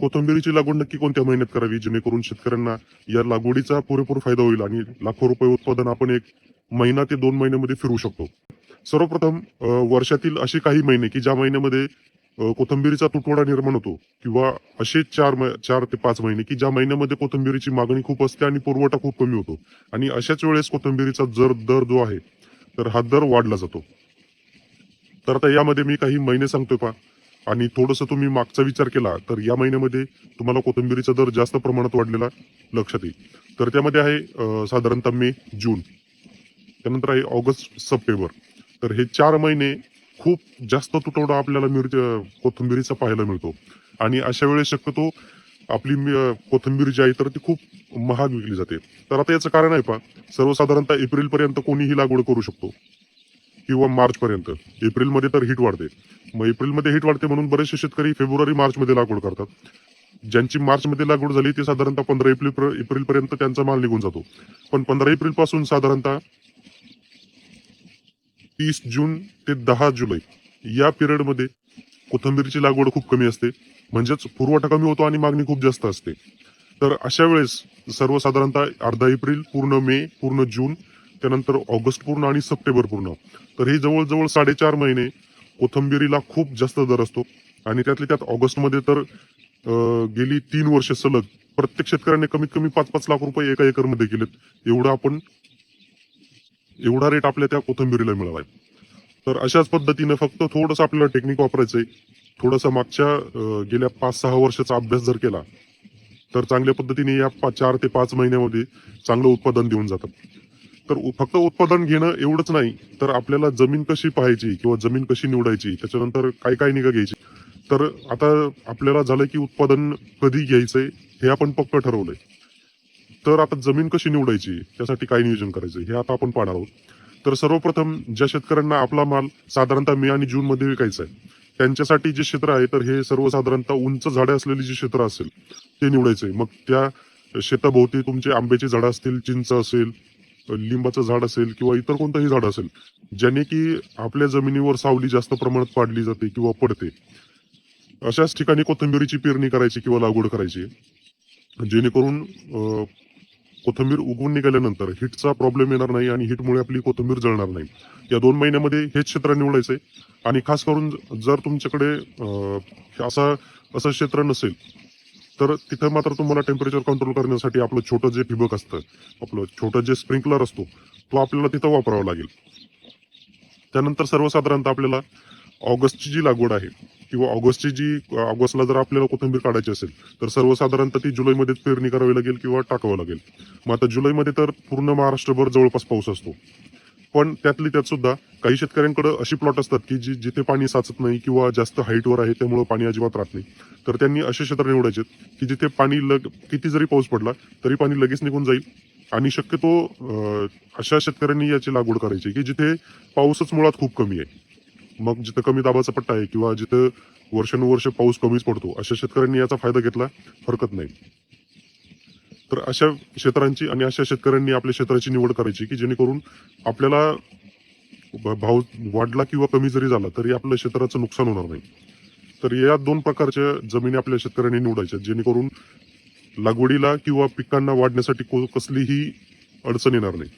कोथंबिरीची लागवड नक्की कोणत्या महिन्यात करावी? जेणेकरून शेतकऱ्यांना या लागवडीचा पुरेपूर फायदा होईल आणि लाखो रुपये उत्पादन आपण एक महिना ते दोन महिन्यामध्ये फिरू शकतो. सर्वप्रथम वर्षातील असे काही महिने की ज्या महिन्यामध्ये कोथंबिरीचा तुटवडा निर्माण होतो किंवा असे चार चार ते पाच महिने की ज्या महिन्यामध्ये कोथंबिरीची मागणी खूप असते आणि पुरवठा खूप कमी होतो आणि अशाच वेळेस कोथंबिरीचा जर दर जो आहे तर हा दर वाढला जातो. तर आता यामध्ये मी काही महिने सांगतोय पा आणि थोडंसं तुम्ही मागचा विचार केला तर या महिन्यामध्ये तुम्हाला कोथिंबिरीचा दर जास्त प्रमाणात वाढलेला लक्षात येईल. तर त्यामध्ये आहे साधारणतः मे जून. त्यानंतर आहे ऑगस्ट सप्टेंबर. तर हे चार महिने खूप जास्त तुटवडा आपल्याला मिर कोथिंबिरीचा पाहायला मिळतो. आणि अशा वेळेस शक्यतो आपली कोथिंबीर जी आहे तर ती खूप महाग विकली जाते. तर आता याचं कारण आहे पा सर्वसाधारणतः एप्रिलपर्यंत कोणीही लागवड करू शकतो. किंवा मार्च पर्यंत एप्रिलमध्ये तर हिट वाढते. मग एप्रिलमध्ये हिट वाढते म्हणून बरेचसे शेतकरी फेब्रुवारी मार्च मध्ये लागवड करतात. ज्यांची मार्च मध्ये लागवड झाली ती साधारणतः पंधरा एप्रिल एप्रिलपर्यंत त्यांचा माल निघून जातो. पण पंधरा एप्रिलपासून साधारणतः तीस जून ते दहा जुलै या पिरियडमध्ये लागवड खूप कमी असते. म्हणजेच पुरवठा कमी होतो आणि मागणी खूप जास्त असते. तर अशा वेळेस सर्वसाधारणतः अर्धा एप्रिल पूर्ण मे पूर्ण जून त्यानंतर ऑगस्ट पूर्ण आणि सप्टेंबर पूर्ण. तर हे जवळजवळ साडेचार महिने कोथंबिरीला खूप जास्त दर असतो. आणि त्यातल्या त्यात ऑगस्टमध्ये तर गेली तीन वर्ष सलग प्रत्येक शेतकऱ्याने कमीत कमी पाच पाच लाख रुपये एका एकरमध्ये केलेत. एवढा आपण एवढा रेट आपल्या त्या कोथंबिरीला मिळवाय तर अशाच पद्धतीनं फक्त थोडंसं आपल्याला टेक्निक वापरायचंय. थोडासा मागच्या गेल्या पाच सहा वर्षाचा अभ्यास जर केला तर चांगल्या पद्धतीने या पा- चार ते पाच महिन्यामध्ये चांगलं उत्पादन देऊन जातात तर फक्त उत्पादन घेणं एवढंच नाही तर आपल्याला जमीन कशी पाहायची किंवा जमीन कशी निवडायची त्याच्यानंतर काय काय निगा घ्यायची? तर आता आपल्याला झालं की उत्पादन कधी घ्यायचंय हे आपण पक्क ठरवलंय. तर आता जमीन कशी निवडायची त्यासाठी काय नियोजन करायचं हे आता आपण पाहणार आहोत. तर सर्वप्रथम ज्या शेतकऱ्यांना आपला माल साधारणतः मे आणि जून मध्ये विकायचा आहे त्यांच्यासाठी जे क्षेत्र आहे तर हे सर्वसाधारणतः उंच झाडे असलेली जे क्षेत्र असेल ते निवडायचंय. मग त्या शेताभोवती तुमचे आंब्याची झाडं असतील चिंच असेल लिंबाचं झाड असेल किंवा इतर कोणतंही झाड असेल ज्याने की आपल्या जमिनीवर सावली जास्त प्रमाणात पाडली जाते किंवा पडते अशाच ठिकाणी कोथिंबिरीची पेरणी करायची किंवा लागवड करायची जेणेकरून कोथिंबीर उगवून निघाल्यानंतर हिटचा प्रॉब्लेम येणार नाही आणि हिटमुळे आपली कोथिंबीर जळणार नाही. या दोन महिन्यामध्ये हेच क्षेत्र निवडायचं आहे आणि खास करून जर तुमच्याकडे असा असं क्षेत्र नसेल तर तिथं मात्र तुम्हाला टेम्परेचर कंट्रोल करण्यासाठी आपलं छोटं जे ठिबक असतं आपलं छोटं जे स्प्रिंकलर असतो तो आपल्याला तिथं वापरावा लागेल. त्यानंतर सर्वसाधारणतः आपल्याला ऑगस्टची जी लागवड आहे किंवा ऑगस्टची जी ऑगस्टला जर आपल्याला कोथिंबीर काढायची असेल तर सर्वसाधारणतः ती जुलैमध्येच पेरणी करावी लागेल किंवा टाकावं लागेल. मग आता जुलैमध्ये तर पूर्ण महाराष्ट्रभर जवळपास पाऊस असतो. पण त्यातली त्यात सुद्धा काही शेतकऱ्यांकडे अशी प्लॉट असतात की जी जिथे पाणी साचत नाही किंवा जास्त हाईटवर आहे त्यामुळे पाणी अजिबात राहत नाही. तर त्यांनी असे क्षेत्र निवडायचे की जिथे पाणी लग किती जरी पाऊस पडला तरी पाणी लगेच निघून जाईल. आणि शक्यतो अशा शेतकऱ्यांनी याची लागवड करायची की जिथे पाऊसच मुळात खूप कमी आहे. मग जिथं कमी दाबाचा पट्टा आहे किंवा जिथं वर्षानुवर्ष पाऊस कमीच पडतो अशा शेतकऱ्यांनी याचा फायदा घेतला हरकत नाही. तर अशा क्षेत्रांची आणि अशा शेतकऱ्यांनी आपल्या क्षेत्राची निवड करायची की जेणेकरून आपल्याला भाव वाढला किंवा कमी जरी झाला तरी आपल्या क्षेत्राचं नुकसान होणार नाही. तर या दोन प्रकारच्या जमिनी आपल्या शेतकऱ्यांनी निवडायच्या जेणेकरून लागवडीला किंवा पिकांना वाढण्यासाठी को- कसलीही अडचण येणार नाही.